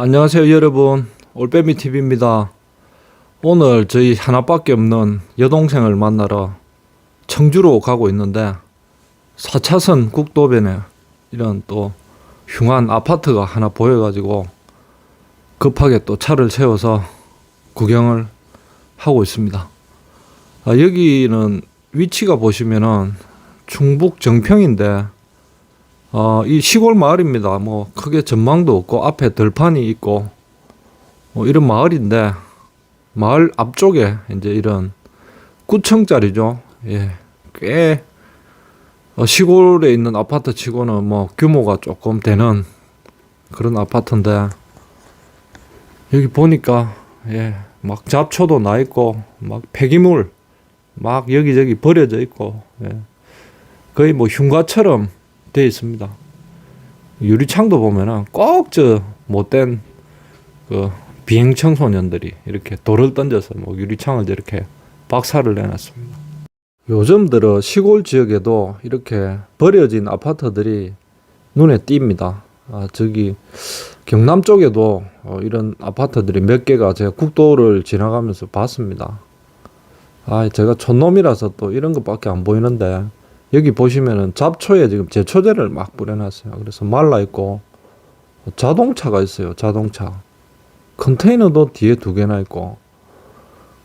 안녕하세요 여러분 올빼미 TV입니다. 오늘 저희 하나밖에 없는 여동생을 만나러 청주로 가고 있는데 4차선 국도변에 이런 또 흉한 아파트가 하나 보여가지고 급하게 또 차를 세워서 구경을 하고 있습니다. 아, 여기는 위치가 보시면은 충북 정평인데 어, 이 시골 마을입니다. 뭐 크게 전망도 없고 앞에 들판이 있고 뭐 이런 마을인데 마을 앞쪽에 이제 이런 9층짜리죠. 예, 꽤 어, 시골에 있는 아파트 치고는 뭐 규모가 조금 되는 그런 아파트인데 여기 보니까 예, 막 잡초도 나 있고 막 폐기물 막 여기저기 버려져 있고 예. 거의 뭐 흉가처럼 돼 있습니다. 유리창도 보면은 꼭 저 못된 그 비행 청소년들이 이렇게 돌을 던져서 뭐 유리창을 저렇게 박살을 내놨습니다. 요즘 들어 시골 지역에도 이렇게 버려진 아파트들이 눈에 띕니다. 아, 저기 경남 쪽에도 어, 이런 아파트들이 몇 개가 제가 국도를 지나가면서 봤습니다. 아, 제가 촌놈이라서 또 이런 것밖에 안 보이는데 여기 보시면은 잡초에 지금 제초제를 막 뿌려놨어요. 그래서 말라 있고 자동차가 있어요. 자동차 컨테이너도 뒤에 두 개나 있고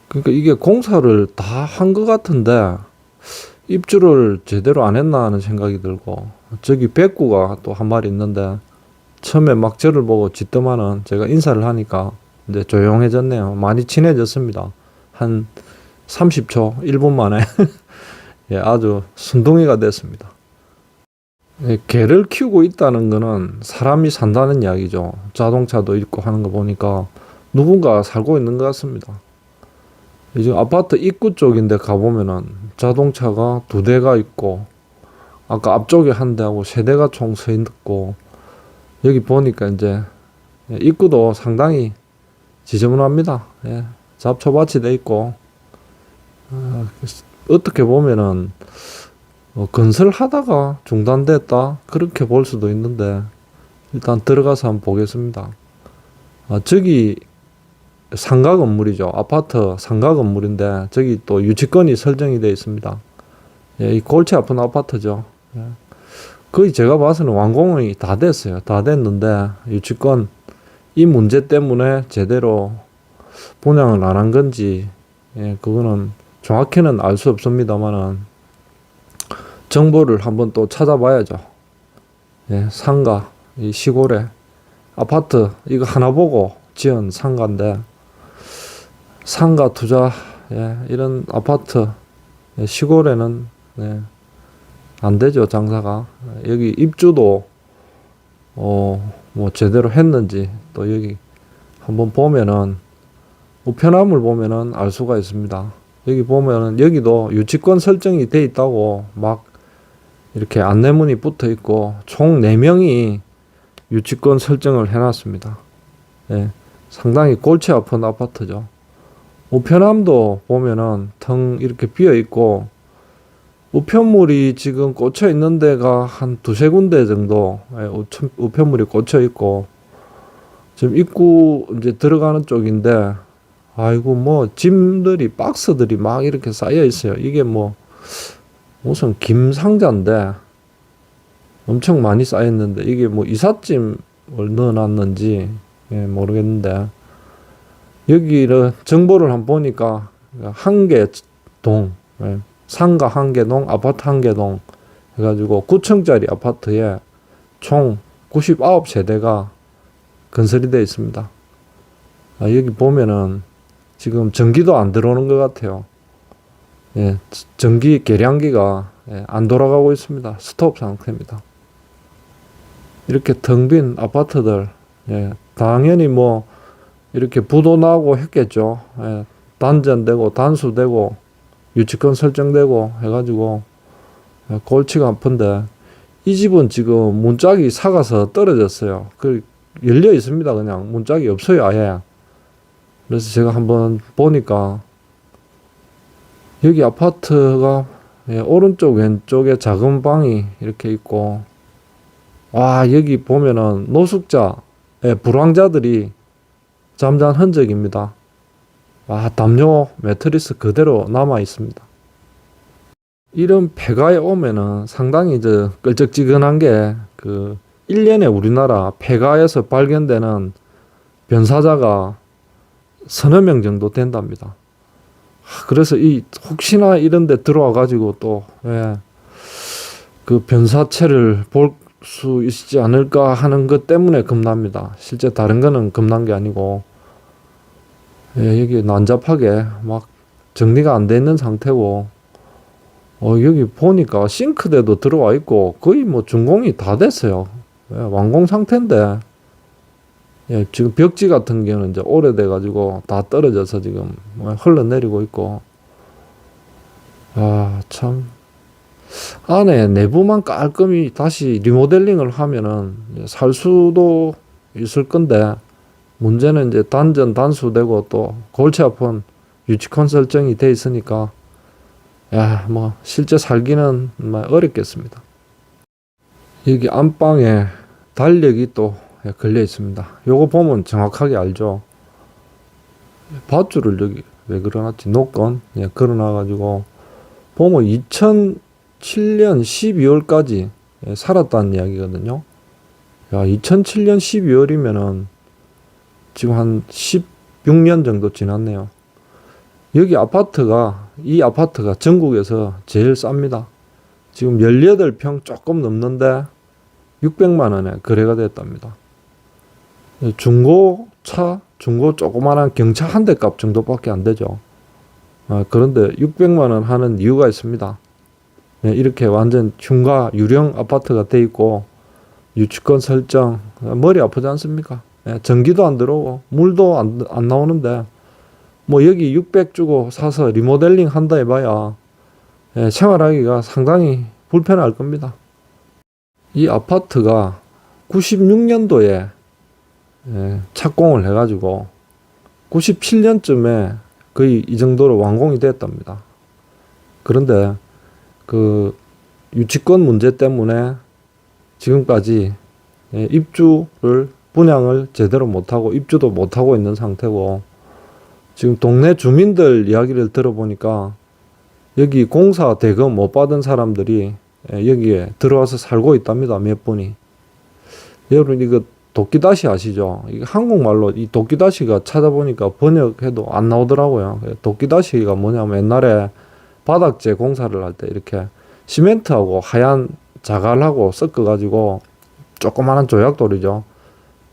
그러니까 이게 공사를 다 한 것 같은데 입주를 제대로 안 했나 하는 생각이 들고 저기 백구가 또 한 마리 있는데 처음에 막 저를 보고 짖더만은 제가 인사를 하니까 이제 조용해졌네요. 많이 친해졌습니다. 한 30초, 1분 만에 예, 아주 순둥이가 됐습니다. 예, 개를 키우고 있다는 거는 사람이 산다는 이야기죠. 자동차도 있고 하는 거 보니까 누군가 살고 있는 것 같습니다. 이제 아파트 입구 쪽인데 가보면은 자동차가 두 대가 있고 아까 앞쪽에 한 대하고 세 대가 총 서 있고 여기 보니까 이제 예, 입구도 상당히 지저분합니다. 예, 잡초밭이 돼 있고 아, 어떻게 보면은 어, 건설하다가 중단됐다 그렇게 볼 수도 있는데 일단 들어가서 한번 보겠습니다. 아, 저기 상가 건물이죠. 아파트 상가 건물인데 저기 또 유치권이 설정이 되어 있습니다. 예, 이 골치 아픈 아파트죠. 예. 거의 제가 봐서는 완공이 다 됐어요. 다 됐는데 유치권 이 문제 때문에 제대로 분양을 안 한 건지 예, 그거는 정확히는 알 수 없습니다만은 정보를 한번 또 찾아봐야죠. 예, 상가 이 시골에 아파트 이거 하나 보고 지은 상가인데 상가 투자 예, 이런 아파트 예, 시골에는 예, 안 되죠 장사가 여기 입주도 어 뭐 제대로 했는지 또 여기 한번 보면은 우편함을 보면은 알 수가 있습니다. 여기 보면은 여기도 유치권 설정이 돼 있다고 막 이렇게 안내문이 붙어 있고 총 4명이 유치권 설정을 해놨습니다. 예, 상당히 골치 아픈 아파트죠. 우편함도 보면은 텅 이렇게 비어 있고 우편물이 지금 꽂혀 있는 데가 한 두세 군데 정도 예, 우편물이 꽂혀 있고 지금 입구 이제 들어가는 쪽인데 아이고 뭐 짐들이 박스들이 막 이렇게 쌓여 있어요. 이게 뭐 무슨 김 상자인데 엄청 많이 쌓여 있는데 이게 뭐 이삿짐을 넣어놨는지 예, 모르겠는데 여기를 정보를 한번 보니까 한 개 동 예, 상가 한 개 동 아파트 한 개 동 해가지고 9층짜리 아파트에 총 99세대가 건설이 되어 있습니다. 아, 여기 보면은 지금 전기도 안 들어오는 것 같아요. 예, 전기 계량기가 예, 안 돌아가고 있습니다. 스톱 상태입니다. 이렇게 텅 빈 아파트들, 예, 당연히 뭐 이렇게 부도 나고 했겠죠. 예, 단전되고 단수되고 유치권 설정되고 해가지고 예, 골치가 아픈데 이 집은 지금 문짝이 사가서 떨어졌어요. 그 열려 있습니다. 그냥 문짝이 없어요. 아예. 그래서 제가 한번 보니까 여기 아파트가 예, 오른쪽 왼쪽에 작은 방이 이렇게 있고 와 여기 보면은 노숙자 예, 불황자들이 잠잔 흔적입니다. 아, 담요 매트리스 그대로 남아 있습니다. 이런 폐가에 오면은 상당히 저 끌적지근한 게 그 1년에 우리나라 폐가에서 발견되는 변사자가 서너 명 정도 된답니다. 아, 그래서 이 혹시나 이런 데 들어와 가지고 또 예, 그 변사체를 볼 수 있지 않을까 하는 것 때문에 겁납니다. 실제 다른 거는 겁난 게 아니고 예, 여기 난잡하게 막 정리가 안 돼 있는 상태고 어, 여기 보니까 싱크대도 들어와 있고 거의 뭐 준공이 다 됐어요. 예, 완공 상태인데 예, 지금 벽지 같은 경우는 이제 오래돼 가지고 다 떨어져서 지금 뭐 흘러내리고 있고 아, 참 안에 내부만 깔끔히 다시 리모델링을 하면은 살 수도 있을 건데 문제는 이제 단전 단수되고 또 골치 아픈 유치권 설정이 돼 있으니까 야, 뭐 실제 살기는 어렵겠습니다. 여기 안방에 달력이 또 걸려 있습니다. 요거 보면 정확하게 알죠. 밧줄을 여기 왜 그러놨지? 노건 예, 걸어놔가지고 보면 2007년 12월까지 예, 살았다는 이야기거든요. 야, 2007년 12월이면은 지금 한 16년 정도 지났네요. 여기 아파트가 이 아파트가 전국에서 제일 쌉니다. 지금 18평 조금 넘는데 600만 원에 거래가 됐답니다. 중고차, 중고 조그마한 경차 한 대 값 정도밖에 안 되죠. 아, 그런데 600만 원 하는 이유가 있습니다. 네, 이렇게 완전 흉가 유령 아파트가 돼 있고 유치권 설정 머리 아프지 않습니까? 예, 전기도 안 들어오고 물도 안, 안 나오는데 뭐 여기 600 주고 사서 리모델링 한다 해봐야 예, 생활하기가 상당히 불편할 겁니다. 이 아파트가 96년도에 예, 착공을 해가지고 97년쯤에 거의 이 정도로 완공이 됐답니다. 그런데 그 유치권 문제 때문에 지금까지 예, 입주를 분양을 제대로 못하고 입주도 못하고 있는 상태고 지금 동네 주민들 이야기를 들어보니까 여기 공사 대금 못 받은 사람들이 예, 여기에 들어와서 살고 있답니다. 몇 분이. 여러분 이거 도끼다시 아시죠? 한국말로 이 도끼다시가 찾아보니까 번역해도 안 나오더라고요. 도끼다시가 뭐냐면 옛날에 바닥재 공사를 할 때 이렇게 시멘트하고 하얀 자갈하고 섞어가지고 조그마한 조약돌이죠.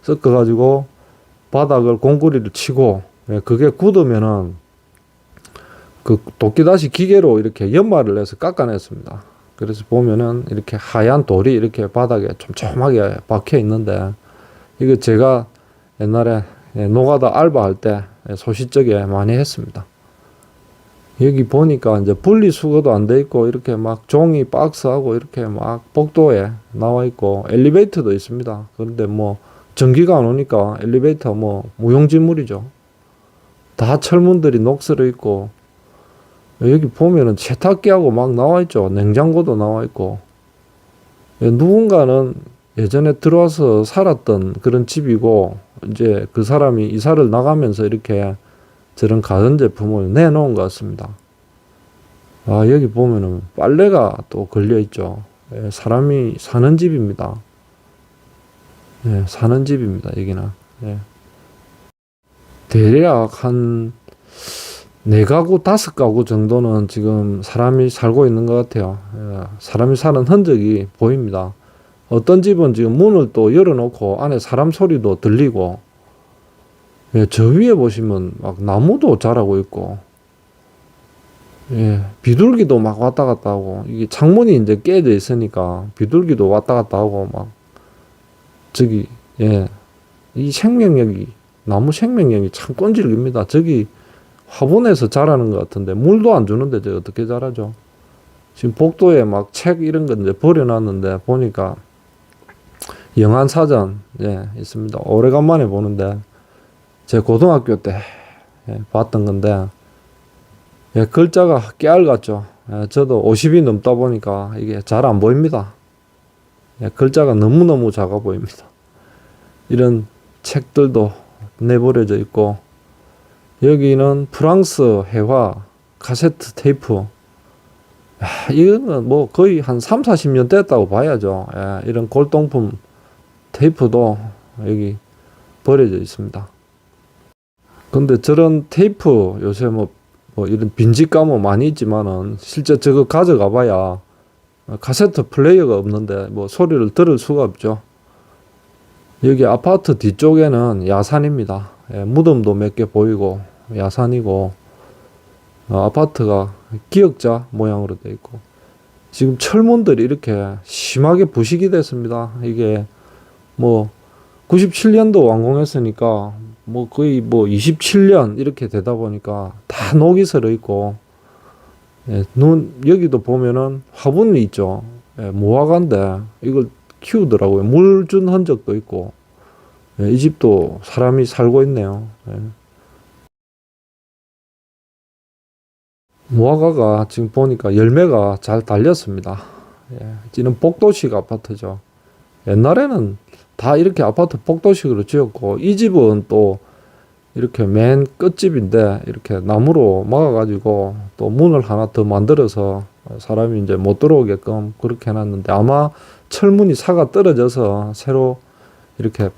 섞어가지고 바닥을 공구리를 치고 예, 그게 굳으면은 그 도끼다시 기계로 이렇게 연마를 해서 깎아냈습니다. 그래서 보면은 이렇게 하얀 돌이 이렇게 바닥에 촘촘하게 박혀 있는데 이거 제가 옛날에 예, 노가다 알바할 때 소시적에 많이 했습니다. 여기 보니까 이제 분리 수거도 안 돼 있고 이렇게 막 종이 박스하고 이렇게 막 복도에 나와 있고 엘리베이터도 있습니다. 그런데 뭐 전기가 안 오니까 엘리베이터 뭐 무용지물이죠. 다 철문들이 녹슬어 있고 여기 보면은 세탁기하고 막 나와 있죠. 냉장고도 나와 있고 예, 누군가는 예전에 들어와서 살았던 그런 집이고 이제 그 사람이 이사를 나가면서 이렇게 저런 가전제품을 내놓은 것 같습니다. 아, 여기 보면은 빨래가 또 걸려 있죠. 예, 사람이 사는 집입니다. 예, 사는 집입니다, 여기는. 예. 대략 한, 네 가구, 다섯 가구 정도는 지금 사람이 살고 있는 것 같아요. 예, 사람이 사는 흔적이 보입니다. 어떤 집은 지금 문을 또 열어놓고 안에 사람 소리도 들리고, 예, 저 위에 보시면 막 나무도 자라고 있고, 예, 비둘기도 막 왔다 갔다 하고, 이게 창문이 이제 깨져 있으니까 비둘기도 왔다 갔다 하고, 막, 저기, 예, 이 생명력이, 나무 생명력이 참 꼰질깁니다. 저기 화분에서 자라는 것 같은데, 물도 안 주는데 저 어떻게 자라죠? 지금 복도에 막 책 이런 거 이제 버려놨는데, 보니까, 영안 사전, 예, 있습니다. 오래간만에 보는데, 제 고등학교 때 예, 봤던 건데 예, 글자가 깨알 같죠. 예, 저도 50이 넘다 보니까 이게 잘 안 보입니다. 예, 글자가 너무너무 작아 보입니다. 이런 책들도 내버려져 있고 여기는 프랑스 해화 카세트 테이프 야, 이거는 뭐 거의 한 3, 40년 됐다고 봐야죠. 예, 이런 골동품 테이프도 여기 버려져 있습니다. 근데 저런 테이프 요새 뭐, 뭐 이런 빈집가뭐 많이 있지만은 실제 저거 가져가 봐야 카세트 플레이어가 없는데 뭐 소리를 들을 수가 없죠. 여기 아파트 뒤쪽에는 야산입니다. 예, 무덤도 몇 개 보이고 야산이고 어, 아파트가 기역자 모양으로 되어 있고 지금 철문들이 이렇게 심하게 부식이 됐습니다. 이게 뭐 97년도 완공했으니까 뭐 거의 뭐 27년 이렇게 되다 보니까 다 녹이 슬어 있고 예, 눈 여기도 보면은 화분이 있죠. 예, 모화가인데 이걸 키우더라고요. 물 준 흔적도 있고 예, 이 집도 사람이 살고 있네요. 예. 무화과가 지금 보니까 열매가 잘 달렸습니다. 예, 이는 복도식 아파트죠. 옛날에는 다 이렇게 아파트 복도식으로 지었고 이 집은 또 이렇게 맨 끝집인데 이렇게 나무로 막아가지고 또 문을 하나 더 만들어서 사람이 이제 못 들어오게끔 그렇게 해놨는데 아마 철문이 사가 떨어져서 새로 이렇게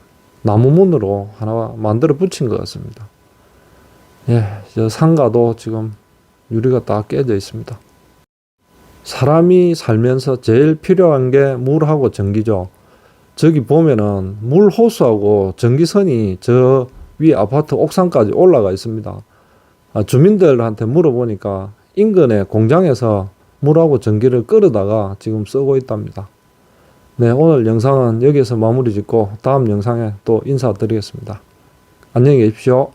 나무 문으로 하나 만들어 붙인 것 같습니다. 예, 저 상가도 지금 유리가 다 깨져 있습니다. 사람이 살면서 제일 필요한 게 물하고 전기죠. 저기 보면은 물 호수하고 전기선이 저 위 아파트 옥상까지 올라가 있습니다. 아, 주민들한테 물어보니까 인근의 공장에서 물하고 전기를 끌어다가 지금 쓰고 있답니다. 네, 오늘 영상은 여기서 마무리 짓고 다음 영상에 또 인사드리겠습니다. 안녕히 계십시오.